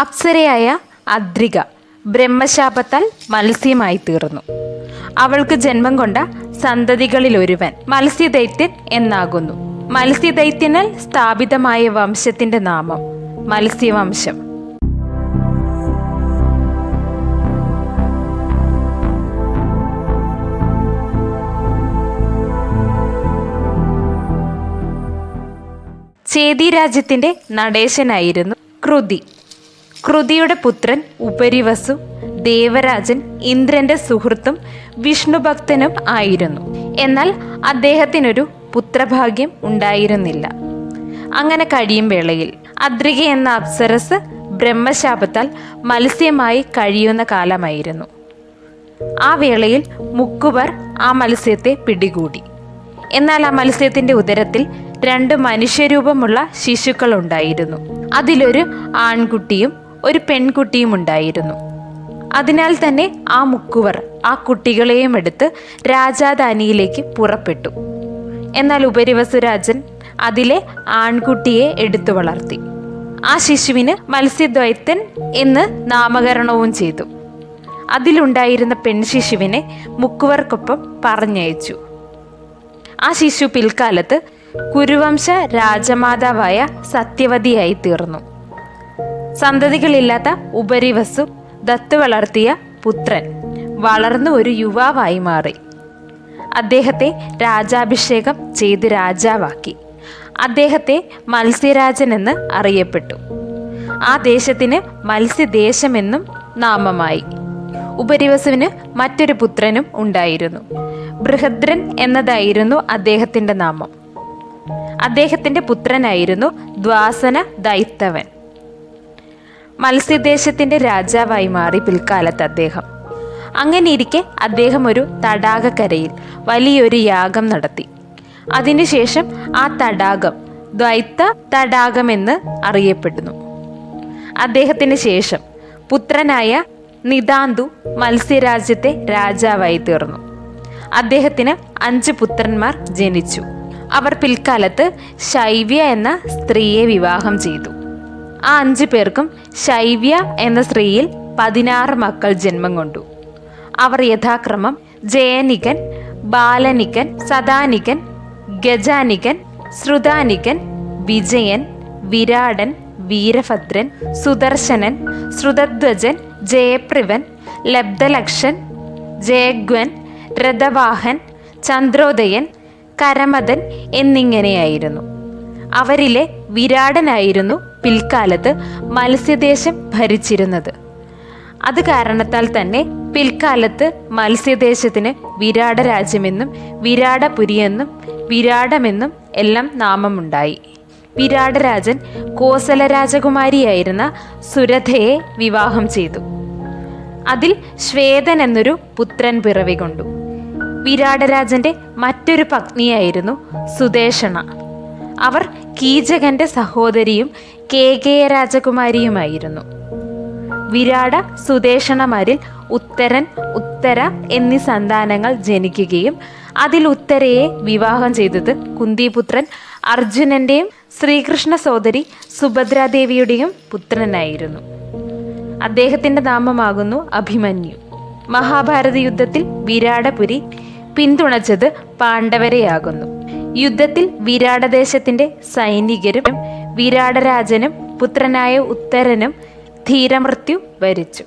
അപ്സരയായ അദ്രിക ബ്രഹ്മശാപത്താൽ മത്സ്യമായി തീർന്നു അവൾക്ക് ജന്മം കൊണ്ട സന്തതികളിൽ സന്തതികളിലൊരുവൻ മത്സ്യദൈത്യൻ എന്നാകുന്നു. മത്സ്യദൈത്യനാൽ സ്ഥാപിതമായ വംശത്തിന്റെ നാമം മത്സ്യവംശം. ചേതി രാജ്യത്തിന്റെ നടേശനായിരുന്നു കൃതി. കൃതിയുടെ പുത്രൻ ഉപരിവസു ദേവരാജൻ ഇന്ദ്രന്റെ സുഹൃത്തും വിഷ്ണുഭക്തനും ആയിരുന്നു. എന്നാൽ അദ്ദേഹത്തിനൊരു പുത്രഭാഗ്യം ഉണ്ടായിരുന്നില്ല. അങ്ങനെ കഴിയും വേളയിൽ അദ്രിക എന്ന അപ്സരസ് ബ്രഹ്മശാപത്താൽ മത്സ്യമായി കഴിയുന്ന കാലമായിരുന്നു. ആ വേളയിൽ മുക്കുവർ ആ മത്സ്യത്തെ പിടികൂടി. എന്നാൽ ആ മത്സ്യത്തിന്റെ ഉദരത്തിൽ രണ്ട് മനുഷ്യരൂപമുള്ള ശിശുക്കൾ ഉണ്ടായിരുന്നു അതിലൊരു ആൺകുട്ടിയും ഒരു പെൺകുട്ടിയും ഉണ്ടായിരുന്നു. അതിനാൽ തന്നെ ആ മുക്കുവർ ആ കുട്ടികളെയും എടുത്ത് രാജാധാനിയിലേക്ക് പുറപ്പെട്ടു. എന്നാൽ ഉപരിവസുരാജൻ അതിലെ ആൺകുട്ടിയെ എടുത്തു വളർത്തി. ആ ശിശുവിന് മത്സ്യദ്വൈത്തൻ എന്ന് നാമകരണവും ചെയ്തു. അതിലുണ്ടായിരുന്ന പെൺശിശുവിനെ മുക്കുവർക്കൊപ്പം പറഞ്ഞയച്ചു. ആ ശിശു പിൽക്കാലത്ത് കുരുവംശ രാജമാതാവായ സത്യവതിയായി തീർന്നു. സന്തതികളില്ലാത്ത ഉപരിവസു ദത്തു വളർത്തിയ പുത്രൻ വളർന്നു ഒരു യുവാവായി മാറി. അദ്ദേഹത്തെ രാജാഭിഷേകം ചെയ്ത് രാജാവാക്കി. അദ്ദേഹത്തെ മത്സ്യരാജൻ എന്ന് അറിയപ്പെട്ടു. ആ ദേശത്തിന് മത്സ്യദേശമെന്നും നാമമായി. ഉപരിവസുവിന് മറ്റൊരു പുത്രനും ഉണ്ടായിരുന്നു. ബൃഹദ്രൻ എന്നതായിരുന്നു അദ്ദേഹത്തിന്റെ നാമം. അദ്ദേഹത്തിന്റെ പുത്രനായിരുന്നു ദ്വാസന ദൈത്തവൻ. മത്സ്യദേശത്തിന്റെ രാജാവായി മാറി പിൽക്കാലത്ത് അദ്ദേഹം. അങ്ങനെയിരിക്കെ അദ്ദേഹം ഒരു തടാകക്കരയിൽ വലിയൊരു യാഗം നടത്തി. അതിനുശേഷം ആ തടാകം ദ്വൈത്ത തടാകമെന്ന് അറിയപ്പെടുന്നു. അദ്ദേഹത്തിന് ശേഷം പുത്രനായ നിതാന്തു മത്സ്യരാജ്യത്തെ രാജാവായി തീർന്നു. അദ്ദേഹത്തിന് അഞ്ച് പുത്രന്മാർ ജനിച്ചു. അവർ പിൽക്കാലത്ത് ശൈവ്യ എന്ന സ്ത്രീയെ വിവാഹം ചെയ്തു. ആ അഞ്ച് പേർക്കും ശൈവ്യ എന്ന സ്ത്രീയിൽ പതിനാറ് മക്കൾ ജന്മം കൊണ്ടു. അവർ യഥാക്രമം ജയനികൻ ബാലനികൻ സദാനികൻ ഗജാനികൻ ശ്രുതാനികൻ വിജയൻ വിരാടൻ വീരഭദ്രൻ സുദർശനൻ ശ്രുതധ്വജൻ ജയപ്രിവൻ ലബ്ധലക്ഷൻ ജയഗ്വൻ രഥവാഹൻ ചന്ദ്രോദയൻ കരമദൻ എന്നിങ്ങനെയായിരുന്നു. അവരിലെ വിരാടനായിരുന്നു പിൽക്കാലത്ത് മത്സ്യദേശം ഭരിച്ചിരുന്നത്. അത് കാരണത്താൽ തന്നെ പിൽക്കാലത്ത് മത്സ്യദേശത്തിന് വിരാട രാജ്യമെന്നും വിരാടപുരിയെന്നും വിരാടമെന്നും എല്ലാം നാമമുണ്ടായി. വിരാടരാജൻ കോസല രാജകുമാരിയായിരുന്ന സുരഥയെ വിവാഹം ചെയ്തു. അതിൽ ശ്വേതൻ എന്നൊരു പുത്രൻ പിറവി കൊണ്ടു. വിരാടരാജന്റെ മറ്റൊരു പത്നിയായിരുന്നു സുദേഷണ. അവർ കീചകന്റെ സഹോദരിയും കേകേയ രാജകുമാരിയുമായിരുന്നു. വിരാട സുദേഷണമാരിൽ ഉത്തരൻ ഉത്തര എന്നീ സന്താനങ്ങൾ ജനിക്കുകയും അതിൽ ഉത്തരയെ വിവാഹം ചെയ്തത് കുന്തിപുത്രൻ അർജുനന്റെയും ശ്രീകൃഷ്ണ സോദരി സുഭദ്രാദേവിയുടെയും പുത്രനായിരുന്നു. അദ്ദേഹത്തിന്റെ നാമമാകുന്നു അഭിമന്യു. മഹാഭാരത യുദ്ധത്തിൽ വിരാടപുരി പിന്തുണച്ചത് പാണ്ഡവരെയാകുന്നു. യുദ്ധത്തിൽ വിരാടദേശത്തിന്റെ സൈനികരും വിരാടരാജനും പുത്രനായ ഉത്തരനും ധീരമൃത്യു വരിച്ചു.